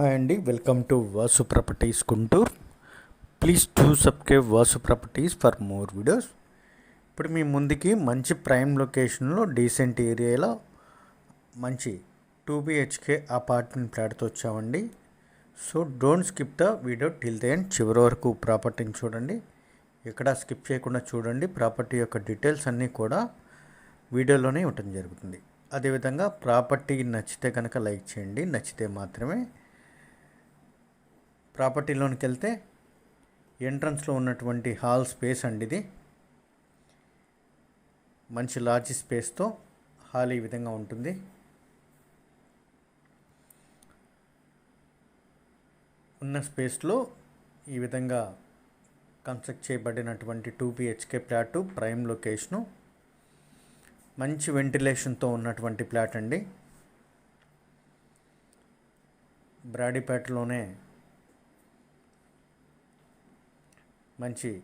Hi అండి. Welcome to Vasu Properties Guntur. Please to subscribe Vasu Properties for more videos. ఇప్పుడు మీ ముందుకి మంచి ప్రైమ్ లొకేషన్లో డీసెంట్ ఏరియాలో మంచి టూ బిహెచ్కే అపార్ట్మెంట్ ఫ్లాట్తో వచ్చామండి. So don't skip the video till the end. చివరి వరకు ప్రాపర్టీని చూడండి. ఎక్కడ స్కిప్ చేయకుండా చూడండి. ప్రాపర్టీ యొక్క డీటెయిల్స్ అన్నీ కూడా వీడియోలోనే ఇవ్వటం జరుగుతుంది. అదేవిధంగా ప్రాపర్టీ నచ్చితే కనుక లైక్ చేయండి. నచ్చితే మాత్రమే ప్రాపర్టీలోనికి వెళ్తే ఎంట్రన్స్లో ఉన్నటువంటి హాల్ స్పేస్ అండి ఇది. మంచి లార్జ్ స్పేస్తో హాల్ ఈ విధంగా ఉంటుంది. ఉన్న స్పేస్లో ఈ విధంగా కన్స్ట్రక్ట్ చేయబడినటువంటి two BHK plot prime location. మంచి వెంటిలేషన్తో ఉన్నటువంటి ప్లాట్ అండి బ్రాడీపేటలోనే మంచి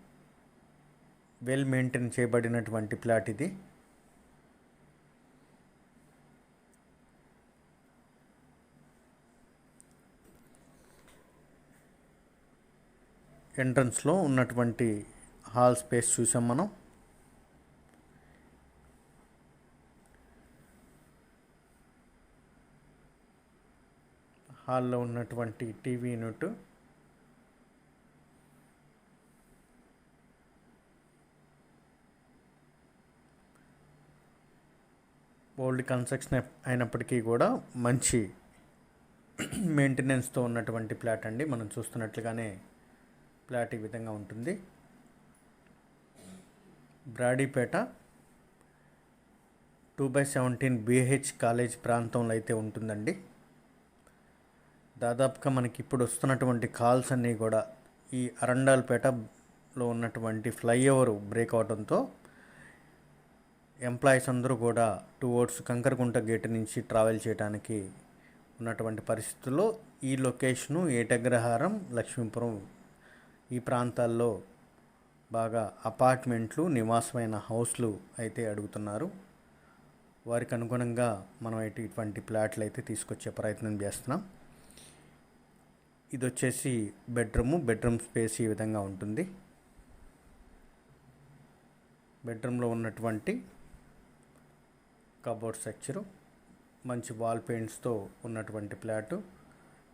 వెల్ మెయింటైన్ చేయబడినటువంటి ప్లాట్ ఇది. ఎంట్రన్స్లో ఉన్నటువంటి హాల్ స్పేస్ చూసాం మనం. హాల్లో ఉన్నటువంటి టీవీ యూనిట్ ఓల్డ్ కన్స్ట్రక్షన్ అయినప్పటికీ కూడా మంచి మెయింటెనెన్స్తో ఉన్నటువంటి ప్లాట్ అండి. మనం చూస్తున్నట్లుగానే ప్లాట్ ఈ విధంగా ఉంటుంది. Brodipet two by seventeen BH college ప్రాంతంలో అయితే ఉంటుందండి. దాదాపుగా మనకి ఇప్పుడు వస్తున్నటువంటి కాల్స్ అన్నీ కూడా ఈ అరండాల్పేటలో ఉన్నటువంటి ఫ్లైఓవర్ బ్రేక్ అవడంతో ఎంప్లాయీస్ అందరూ కూడా టువర్డ్స్ కంకరకుంట గేట్ నుంచి ట్రావెల్ చేయడానికి ఉన్నటువంటి పరిస్థితుల్లో ఈ లొకేషను ఏటగ్రహారం లక్ష్మీపురం ఈ ప్రాంతాల్లో బాగా అపార్ట్మెంట్లు నివాసమైన హౌస్లు అయితే అడుగుతున్నారు. వారికి అనుగుణంగా మనం అయితే ఇటువంటి ప్లాట్లు అయితే తీసుకొచ్చే ప్రయత్నం చేస్తున్నాం. ఇది వచ్చేసి బెడ్రూము. బెడ్రూమ్ స్పేస్ ఈ విధంగా ఉంటుంది. బెడ్రూమ్లో ఉన్నటువంటి కబోర్డ్ స్ట్రక్చరు మంచి వాల్ పెయింట్స్తో ఉన్నటువంటి ఫ్లాటు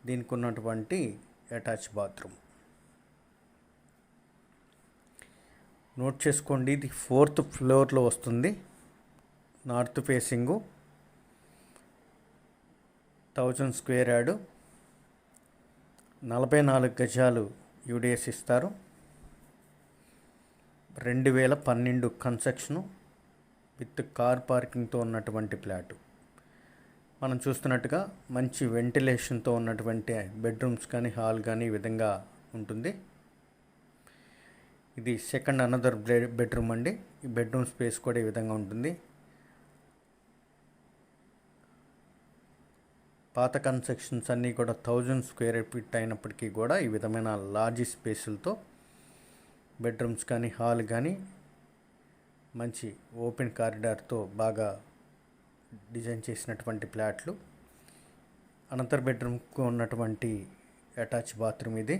దీనికి ఉన్నటువంటి అటాచ్ బాత్రూమ్. నోట్ చేసుకోండి ఇది ఫోర్త్ ఫ్లోర్లో వస్తుంది. North facing thousand square yard నలభై నాలుగు గజాలు యూడిఎస్ ఇస్తారు. రెండు వేల పన్నెండు కన్స్ట్రక్షను విత్ కార్ పార్కింగ్తో ఉన్నటువంటి ఫ్లాటు. మనం చూస్తున్నట్టుగా మంచి వెంటిలేషన్తో ఉన్నటువంటి బెడ్రూమ్స్ కానీ హాల్ కానీ ఈ విధంగా ఉంటుంది. ఇది సెకండ్ అనదర్ బెడ్రూమ్ అండి. ఈ బెడ్రూమ్ స్పేస్ కూడా ఈ విధంగా ఉంటుంది. పాత కన్స్ట్రక్షన్స్ అన్నీ కూడా థౌజండ్ స్క్వేర్ ఫీట్ అయినప్పటికీ కూడా ఈ విధమైన లార్జ్ స్పేసులతో బెడ్రూమ్స్ కానీ హాల్ కానీ మంచి ఓపెన్ కారిడార్తో బాగా డిజైన్ చేసినటువంటి ఫ్లాట్లు అనంతర బెడ్రూమ్కు ఉన్నటువంటి అటాచ్ బాత్రూమ్ ఇది.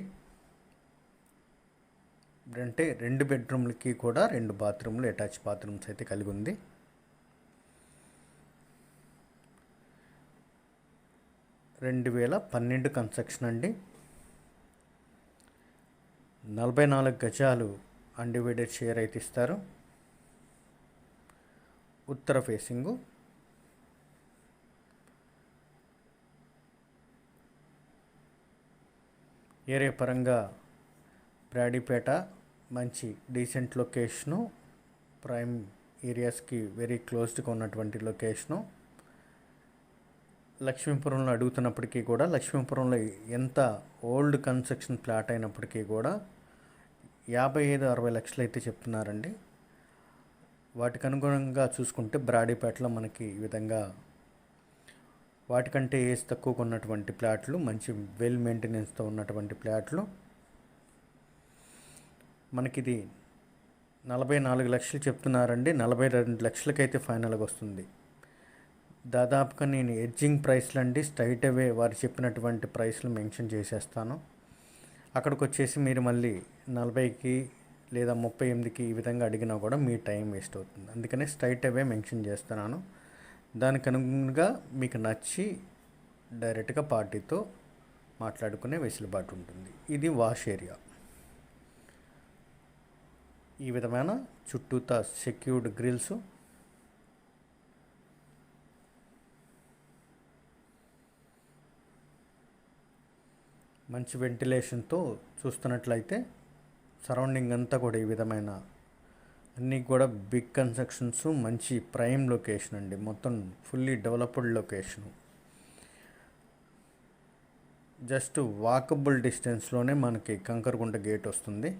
అంటే రెండు బెడ్రూమ్లకి కూడా రెండు బాత్రూమ్లు అటాచ్ బాత్రూమ్స్ అయితే కలిగి ఉంది. రెండు వేల పన్నెండు కన్స్ట్రక్షన్ అండి. నలభై నాలుగు గజాలు అన్డివైడెడ్ షేర్ అయితే ఇస్తారు. ఉత్తర ఫేసింగు. ఏరియా పరంగా బ్రాడీపేట మంచి డీసెంట్ లొకేషను ప్రైమ్ ఏరియాస్కి వెరీ క్లోజ్డ్గా ఉన్నటువంటి లొకేషను. లక్ష్మీపురంలో అడుగుతున్నప్పటికీ కూడా లక్ష్మీపురంలో ఎంత ఓల్డ్ కన్స్ట్రక్షన్ ప్లాట్ అయినప్పటికీ కూడా యాభై ఐదు అరవై లక్షలు అయితే చెప్తున్నారండి. వాటికి అనుగుణంగా చూసుకుంటే బ్రాడీపేటలో మనకి ఈ విధంగా వాటికంటే ఏజ్ తక్కువగా ఉన్నటువంటి ప్లాట్లు మంచి వెల్ మెయింటెనెన్స్తో ఉన్నటువంటి ప్లాట్లు. మనకిది నలభై నాలుగు లక్షలు చెప్తున్నారండి. నలభై రెండు లక్షలకైతే ఫైనల్గా వస్తుంది. దాదాపుగా నేను ఎడ్జింగ్ ప్రైస్లు అండి స్ట్రైట్ అవే వారు చెప్పినటువంటి ప్రైస్లు మెన్షన్ చేసేస్తాను. అక్కడికి వచ్చేసి మీరు మళ్ళీ నలభైకి లేదా ముప్పై ఎనిమిదికి ఈ విధంగా అడిగినా కూడా మీ టైం వేస్ట్ అవుతుంది. అందుకనే స్ట్రైట్ అవే మెన్షన్ చేస్తున్నాను. దానికి అనుగుణంగా మీకు నచ్చి డైరెక్ట్గా పార్టీతో మాట్లాడుకునే వెసులుబాటు ఉంటుంది. ఇది వాష్ ఏరియా. ఈ విధమైన చుట్టూతా సెక్యూర్డ్ గ్రిల్స్ మంచి వెంటిలేషన్తో చూస్తున్నట్లయితే సరౌండింగ్ అంతా కూడా ఈ విధమైన అన్నీ కూడా బిగ్ కన్స్ట్రక్షన్స్ మంచి ప్రైమ్ లొకేషన్ అండి. మొత్తం fully developed location just walkable డిస్టెన్స్లోనే మనకి కంకరగుంట గేట్ వస్తుంది.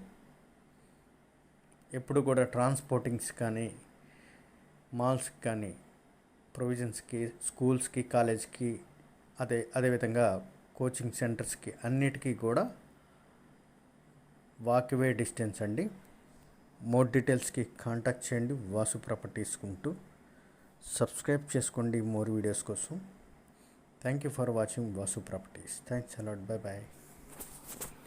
ఎప్పుడు కూడా ట్రాన్స్పోర్టింగ్స్ కానీ మాల్స్కి కానీ ప్రొవిజన్స్కి స్కూల్స్కి కాలేజ్కి అదే అదేవిధంగా కోచింగ్ సెంటర్స్కి అన్నిటికీ కూడా వాక్వే డిస్టెన్స్ అండి. మోర్ డీటెయిల్స్కి కాంటాక్ట్ చేయండి. వాసు ప్రాపర్టీస్ ఉంటూ సబ్స్క్రైబ్ చేసుకోండి మోర్ వీడియోస్ కోసం. Thank you for watching Vasu Properties. Thanks a lot. Bye bye